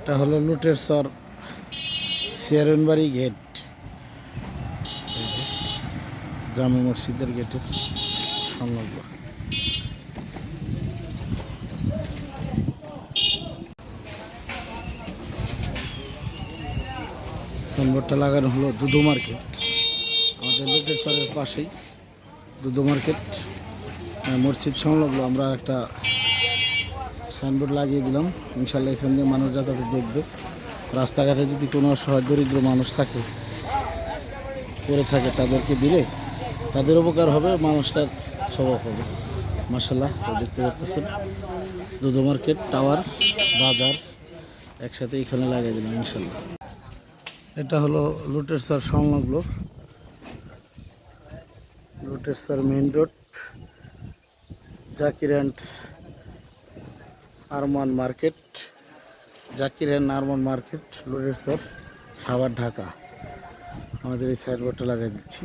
এটা হলো লুটের সর শেরনবাড়ি গেট জামে মসজিদের গেটের সংলগ্ন সাইনবোর্ডটা লাগানো হলো দুধু মার্কেট। আমাদের লোকেশ্বরের পাশেই দুধু মার্কেট। মসজিদ সংলগ্ন, আমরা একটা সাইনবোর্ড লাগিয়ে দিলাম। ইনশাল্লাহ এখান দিয়ে মানুষ যাতায়াত দেখবে। রাস্তাঘাটে যদি কোনো অসহায় দরিদ্র মানুষ থাকে করে থাকে, তাদেরকে দিলে তাদের উপকার হবে, মানুষটার স্বভাব হবে। মাসাল্লাহ দেখতে পাচ্ছেন দুধু মার্কেট, টাওয়ার, বাজার, একসাথে এখানে লাগিয়ে দিলাম ইনশাল্লাহ এটা হলো লুটের লুটেরসার সংলগ্ন। Lutersar main road, Zakir and Arman market Zakir and Arman market Lutersar Savar Dhaka. আমাদের এই সাইনবোর্ডটা লাগিয়ে দিচ্ছি।